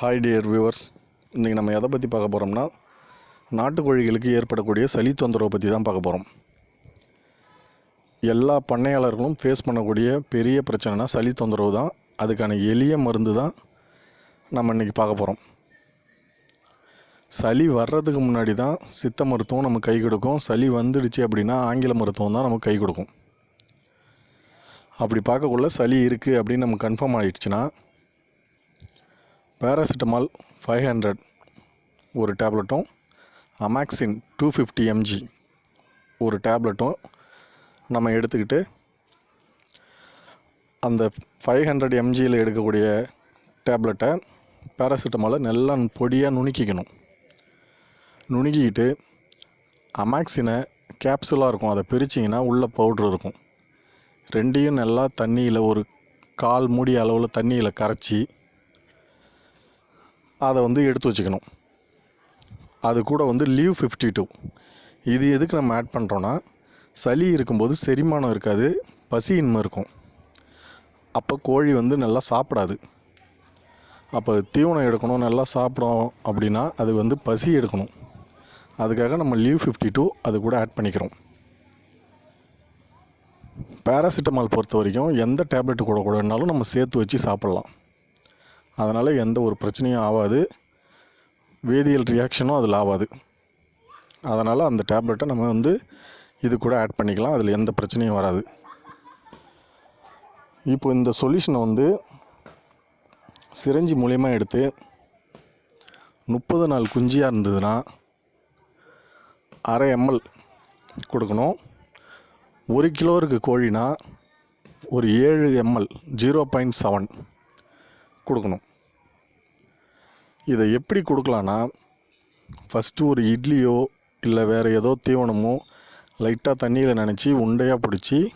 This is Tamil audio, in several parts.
ஹாய் டியர் வியூவர்ஸ் இன்றைக்கி நம்ம எதை பற்றி பார்க்க போகிறோம்னா நாட்டுக்கோழிகளுக்கு ஏற்படக்கூடிய சளி தொந்தரவை பற்றி தான் பார்க்க போகிறோம் எல்லா பண்ணையாளர்களும் ஃபேஸ் பண்ணக்கூடிய பெரிய பிரச்சனைனா சளி தொந்தரவு தான். அதுக்கான எளிய மருந்து தான் நம்ம இன்றைக்கி பார்க்க போகிறோம் சளி வர்றதுக்கு முன்னாடி தான் சித்த மருத்துவம் நமக்கு கை கொடுக்கும். சளி வந்துடுச்சு அப்படின்னா ஆங்கில மருத்துவம் தான் நமக்கு கை கொடுக்கும். அப்படி பார்க்கக்குள்ள சளி இருக்குது அப்படின்னு நம்ம கன்ஃபார்ம் ஆகிடுச்சுன்னா பேராசிட்டமால் ஃபைவ் ஹண்ட்ரட் ஒரு டேப்லெட்டும் அமாக்சின் டூ ஃபிஃப்டி எம்ஜி ஒரு டேப்லெட்டும் நம்ம எடுத்துக்கிட்டு அந்த ஃபைவ் ஹண்ட்ரட் எம்ஜியில் எடுக்கக்கூடிய டேப்லெட்டை பேராசிட்டமாலை நல்லா பொடியாக நுணுக்கிக்கணும். நுணுக்கிக்கிட்டு அமாக்சினை கேப்சூலாக இருக்கும். அதை பிரிச்சிங்கன்னா உள்ளே பவுட்ரு இருக்கும். ரெண்டையும் நல்லா தண்ணியில் ஒரு கால் மூடி அளவில் தண்ணியில் கரைச்சி அதை வந்து எடுத்து வச்சுக்கணும். அது கூட வந்து லீவ் ஃபிஃப்டி டூ இது எதுக்கு நம்ம ஆட் பண்ணுறோன்னா சளி இருக்கும்போது செரிமானம் இருக்காது பசியின்மை இருக்கும். அப்போ கோழி வந்து நல்லா சாப்பிடாது. அப்போ தீவனம் எடுக்கணும் நல்லா சாப்பிடும் அப்படின்னா அது வந்து பசி எடுக்கணும். அதுக்காக நம்ம லீவ் ஃபிஃப்டி டூ அது கூட ஆட் பண்ணிக்கிறோம். பேராசிட்டமால் பொறுத்த வரைக்கும் எந்த டேப்லெட் கூட கூடனாலும் நம்ம சேர்த்து வச்சு சாப்பிட்லாம். அதனால் எந்த ஒரு பிரச்சனையும் ஆகாது வேதியியல் ரியாக்ஷனும் அதில் ஆகாது அதனால் அந்த டேப்லெட்டை நம்ம வந்து இது கூட ஆட் பண்ணிக்கலாம். அதில் எந்த பிரச்சனையும் வராது. இப்போ இந்த சொல்யூஷனை வந்து சிரஞ்சி மூலயமா எடுத்து முப்பது நாள் குஞ்சியாக இருந்ததுன்னா அரை எம்எல் கொடுக்கணும். ஒரு கிலோ இருக்கு கோழினா ஒரு ஏழு எம்எல் ஜீரோ பாயிண்ட் செவன் கொடுக்கணும். இதை எப்படி கொடுக்கலான்னா ஃபஸ்ட்டு ஒரு இட்லியோ இல்லை வேறு ஏதோ தீவனமோ லைட்டாக தண்ணியில் நினச்சி உண்டையாக பிடிச்சி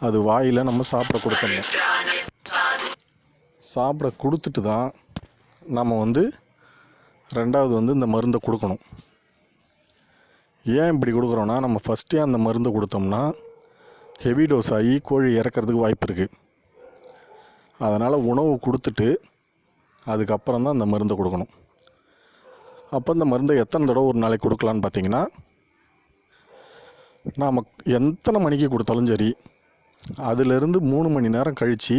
அது வாயில் நம்ம சாப்பிட கொடுக்கணும் சாப்பிட கொடுத்துட்டு தான் நம்ம வந்து ரெண்டாவது வந்து இந்த மருந்தை கொடுக்கணும். ஏன் இப்படி கொடுக்குறோன்னா நம்ம ஃபஸ்ட்டே அந்த மருந்தை கொடுத்தோம்னா ஹெவி டோஸ் ஆகி கோழி இறக்கிறதுக்கு வாய்ப்பு இருக்குது அதனால் உணவு கொடுத்துட்டு அதுக்கப்புறம் தான் அந்த மருந்தை கொடுக்கணும். அப்போ இந்த மருந்தை எத்தனை தடவை ஒரு நாளைக்கு கொடுக்கலான்னு பார்த்தீங்கன்னா நாம் எத்தனை மணிக்கு கொடுத்தாலும் சரி அதிலிருந்து மூணு மணி நேரம் கழித்து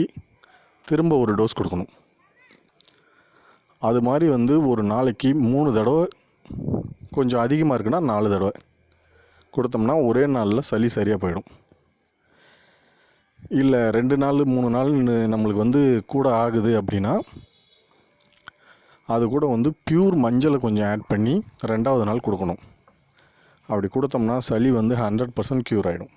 திரும்ப ஒரு டோஸ் கொடுக்கணும். அது மாதிரி வந்து ஒரு நாளைக்கு மூணு தடவை கொஞ்சம் அதிகமாக இருக்குன்னா நாலு தடவை. கொடுத்தோம்னா ஒரே நாளில் சளி சரியாக போயிடும். இல்லை ரெண்டு நாள் மூணு நாள்னு நம்மளுக்கு வந்து கூட ஆகுது அப்படின்னா அது கூட வந்து பியூர் மஞ்சளை கொஞ்சம் ஆட் பண்ணி ரெண்டாவது நாள் கொடுக்கணும். அப்படி கொடுத்தோம்னா சளி வந்து ஹண்ட்ரட் பர்சன்ட் க்யூர் ஆகிடும்